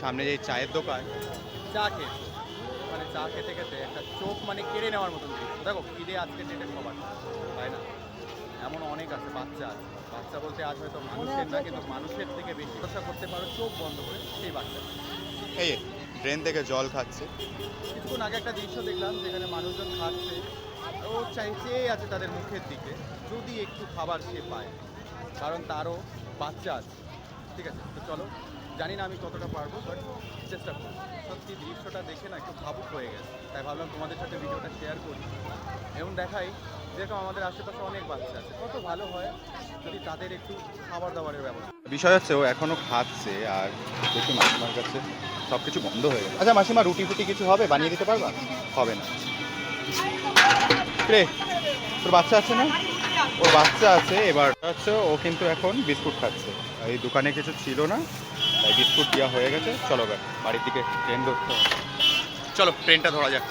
সামনে যে চায়ের দোকান চা খেয়েছো। মানে চা খেতে খেতে একটা চোখ মানে কেড়ে নেওয়ার মতন দৃশ্য দেখো খিদে আজকে ডেটে সবার তাই না? এমন অনেক আছে বাচ্চা আছে। বাচ্চা বলতে আজ হয়তো মানুষের না কিন্তু মানুষের থেকে বেশি ভরসা করতে পারো চোখ বন্ধ করে সেই বাচ্চা। এই ট্রেন থেকে জল খাচ্ছে। কিছুক্ষণ আগে একটা দৃশ্য দেখলাম যেখানে মানুষজন খাচ্ছে। ও চাই চেয়ে আছে তাদের মুখের দিকে যদি একটু খাবার সে পায়। কারণ তারও বাচ্চা আছে। ঠিক আছে তো চলো জানি না আমি কতটা পারব বাট চেষ্টা করব। সত্যি দৃশ্যটা দেখে না একটু ভাবুক হয়ে গেছে। তাই ভাবলাম তোমাদের সাথে ভিডিওটা শেয়ার করি। এবং দেখাই যেরকম আমাদের আশেপাশে অনেক বাচ্চা আছে কত ভালো হয় যদি তাদের একটু খাবার দাবারের ব্যবস্থা। বিষয় হচ্ছে ও এখনও খাচ্ছে আর দেখি মাসিমার কাছে সব কিছু বন্ধ হয়ে গেছে আচ্ছা মাসিমা রুটি ফুটি কিছু হবে? বানিয়ে দিতে পারবা? হবে না। রে তোর বাচ্চা আছে না? ওর বাচ্চা আছে এবার হচ্ছে ও কিন্তু এখন বিস্কুট খাচ্ছে। এই দোকানে কিছু ছিল না বিস্কুট দেওয়া হয়ে গেছে চলো বাড়ির দিকে ট্রেন ধরতে। চলো ট্রেনটা ধরা যাক